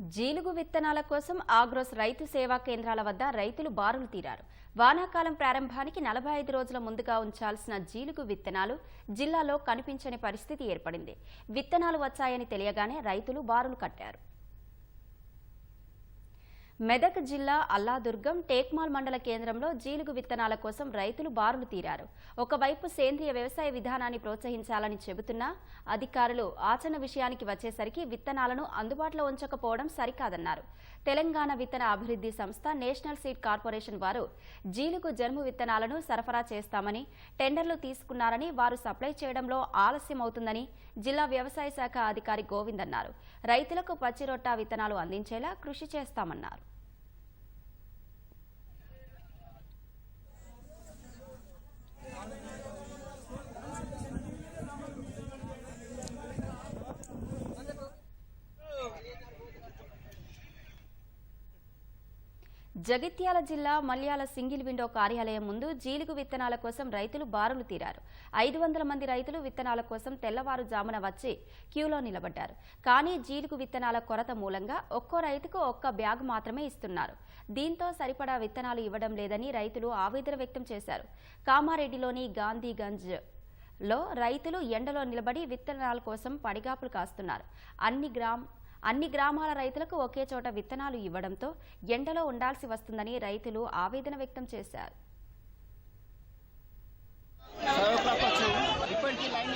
జీలుగు విత్తనాల కోసం ఆగ్రోస్ రైతు సేవా కేంద్రాల వద్ద రైతులు బారులు తీరారు. వానాకాలం ప్రారంభానికి నలభై ఐదు రోజుల ముందుగా ఉంచాల్సిన జీలుగు విత్తనాలు జిల్లాలో కనిపించని పరిస్థితి ఏర్పడింది. విత్తనాలు వచ్చాయని తెలియగానే రైతులు బారులు కట్టారు. మెదక్ జిల్లా అల్లాదుర్గం టేక్మాల్ మండల కేంద్రంలో జీలుగు విత్తనాల కోసం రైతులు బారులు తీరారు. ఒకవైపు సేంద్రియ వ్యవసాయ విధానాన్ని ప్రోత్సహించాలని చెబుతున్నా అధికారులు ఆచరణ విషయానికి వచ్చేసరికి విత్తనాలను అందుబాటులో ఉంచకపోవడం సరికాదన్నారు. తెలంగాణ విత్తన అభివృద్ధి సంస్థ నేషనల్ సీడ్ కార్పొరేషన్ వారు జీలుగు జన్ము విత్తనాలను సరఫరా చేస్తామని టెండర్లు తీసుకున్నారని వారు సప్లై చేయడంలో ఆలస్యం అవుతుందని జిల్లా వ్యవసాయ శాఖ అధికారి గోవింద్ అన్నారు రైతులకు పచ్చిరొట్ట విత్తనాలు అందించేలా కృషి చేస్తామన్నారు. జగిత్యాల జిల్లా మల్యాల సింగిల్ విండో కార్యాలయం ముందు జీలుగు విత్తనాల కోసం రైతులు బారులు తీరారు. ఐదు వందల మంది రైతులు విత్తనాల కోసం తెల్లవారుజామున వచ్చి క్యూలో నిలబడ్డారు. కానీ జీలుగు విత్తనాల కొరత మూలంగా ఒక్కో రైతుకు ఒక్క బ్యాగ్ మాత్రమే ఇస్తున్నారు. దీంతో సరిపడా విత్తనాలు ఇవ్వడం లేదని రైతులు ఆవేదన వ్యక్తం చేశారు. కామారెడ్డిలోని గాంధీగంజ్లో రైతులు ఎండలో నిలబడి విత్తనాల కోసం పడిగాపులు కాస్తున్నారు. అన్ని గ్రామ అన్ని గ్రామాల రైతులకు ఒకే చోట విత్తనాలు ఇవ్వడంతో ఎండలో ఉండాల్సి వస్తుందని రైతులు ఆవేదన వ్యక్తం చేశారు. లైన్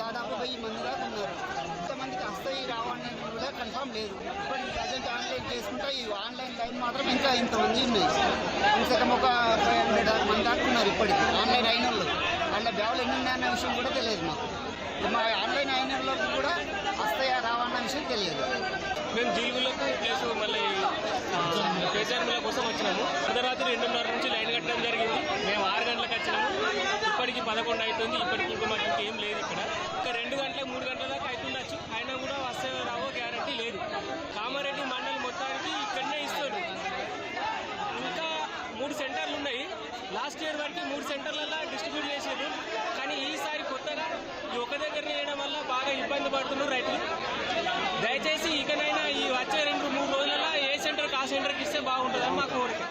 దాదాపు వెయ్యి మంది దాకా ఉన్నారు. ఇంతమందికి వస్తాయి రావని కూడా కన్ఫర్మ్ లేదు. ఇప్పటికి ప్రజెంట్ ఆన్లైన్ చేసుకుంటే ఈ ఆన్లైన్ లైన్ మాత్రం ఇంకా ఇంతమంది ఉన్నాయి కనీసం ఒక ఫైవ్ హండ్రెడ్ మంది దాకా ఉన్నారు ఇప్పటికి ఆన్లైన్ అయిన వాళ్ళు. వాళ్ళ బ్యాగులు ఎన్ని ఉన్నాయన్న విషయం కూడా తెలియదు మాకు మా ఆన్లైన్ అయిన వాళ్ళకి కూడా వస్తాయా రావన్న విషయం తెలియదు మేము జీలుగులకు ప్లస్ మళ్ళీ కేసీఆర్ కోసం వచ్చినాము. అర్ధరాత్రి రెండున్నర నుంచి లైన్ కట్టడం జరిగింది. మేము ఆరు గంటలకు వచ్చినాము. ఇప్పటికి పదకొండు అవుతుంది. ఇప్పటికి ఇంకా మాకు ఇంకేం లేదు ఇక్కడ. ఇంకా రెండు గంటల మూడు గంటల దాకా అవుతుండొచ్చు అయినా కూడా వస్తే రావో గ్యారంటీ లేదు కామారెడ్డి మండలి మొత్తానికి ఇక్కడనే ఇస్తాడు ఇంకా మూడు సెంటర్లు ఉన్నాయి లాస్ట్ ఇయర్ వరకు మూడు సెంటర్లలో డిస్ట్రిబ్యూట్ చేసేది కానీ ఈసారి కొత్తగా ఈ ఒక దగ్గర చేయడం వల్ల బాగా ఇబ్బంది పడుతున్నారు రైతులు. దయచేసి ఇకనైనా ఈ వచ్చే రెండు మూడు రోజులలో ఏ సెంటర్కి ఆ సెంటర్కి ఇస్తే బాగుంటుందని మా కోరిక.